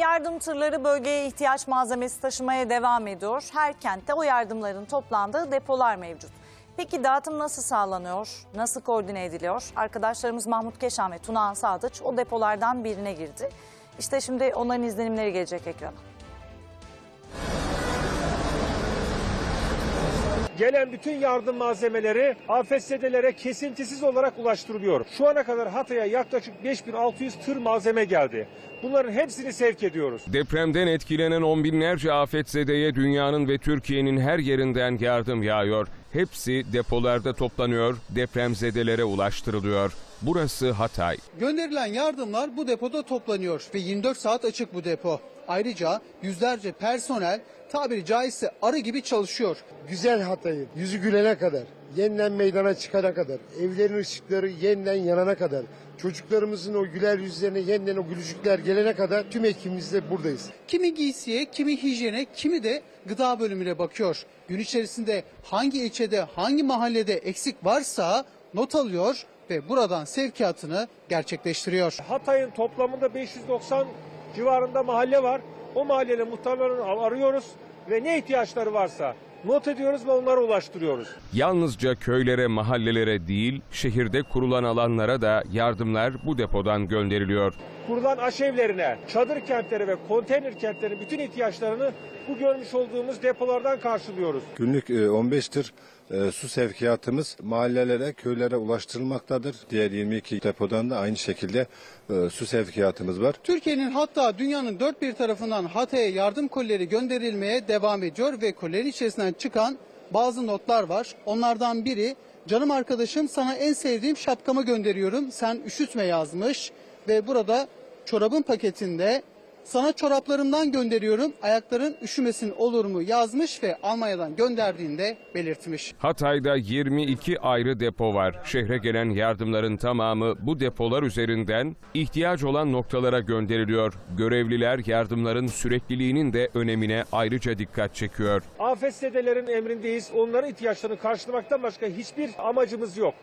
Yardım tırları bölgeye ihtiyaç malzemesi taşımaya devam ediyor. Her kentte o yardımların toplandığı depolar mevcut. Peki dağıtım nasıl sağlanıyor? Nasıl koordine ediliyor? Arkadaşlarımız Mahmut Keşan ve Tunağan Sadıç o depolardan birine girdi. İşte şimdi onların izlenimleri gelecek ekrana. Gelen bütün yardım malzemeleri afetzedelere kesintisiz olarak ulaştırılıyor. Şu ana kadar Hatay'a yaklaşık 5600 tır malzeme geldi. Bunların hepsini sevk ediyoruz. Depremden etkilenen on binlerce afetzedeye dünyanın ve Türkiye'nin her yerinden yardım yağıyor. Hepsi depolarda toplanıyor, depremzedelere ulaştırılıyor. Burası Hatay. Gönderilen yardımlar bu depoda toplanıyor ve 24 saat açık bu depo. Ayrıca yüzlerce personel tabiri caizse arı gibi çalışıyor. güzel Hatay'ın yüzü gülene kadar, yeniden meydana çıkana kadar, evlerin ışıkları yeniden yanana kadar, çocuklarımızın o güler yüzlerine yeniden o gülücükler gelene kadar tüm ekibimizle buradayız. Kimi giysiye, kimi hijyene, kimi de gıda bölümüne bakıyor. Gün içerisinde hangi ilçede, hangi mahallede eksik varsa not alıyor ve buradan sevkiyatını gerçekleştiriyor. Hatay'ın toplamında 590 civarında mahalle var. O mahallenin muhtarlarını arıyoruz ve ne ihtiyaçları varsa not ediyoruz ve onlara ulaştırıyoruz. Yalnızca köylere, mahallelere değil, şehirde kurulan alanlara da yardımlar bu depodan gönderiliyor. Kurulan aşevlerine, çadır kentleri ve konteyner kentlerin bütün ihtiyaçlarını bu görmüş olduğumuz depolardan karşılıyoruz. Günlük e, 15 tır e, su sevkiyatımız mahallelere, köylere ulaştırılmaktadır. Diğer 22 depodan da aynı şekilde e, su sevkiyatımız var. Türkiye'nin hatta dünyanın dört bir tarafından Hatay'a yardım kolileri gönderilmeye devam ediyor ve kolilerin içerisinden çıkan bazı notlar var. Onlardan biri canım arkadaşım sana en sevdiğim şapkamı gönderiyorum sen üşütme yazmış ve burada çorabın paketinde sana çoraplarımdan gönderiyorum ayakların üşümesin olur mu yazmış ve Almanya'dan gönderdiğinde belirtmiş. Hatay'da 22 ayrı depo var. Şehre gelen yardımların tamamı bu depolar üzerinden ihtiyaç olan noktalara gönderiliyor. Görevliler yardımların sürekliliğinin de önemine ayrıca dikkat çekiyor. Afetzedelerin emrindeyiz. Onların ihtiyaçlarını karşılamaktan başka hiçbir amacımız yok.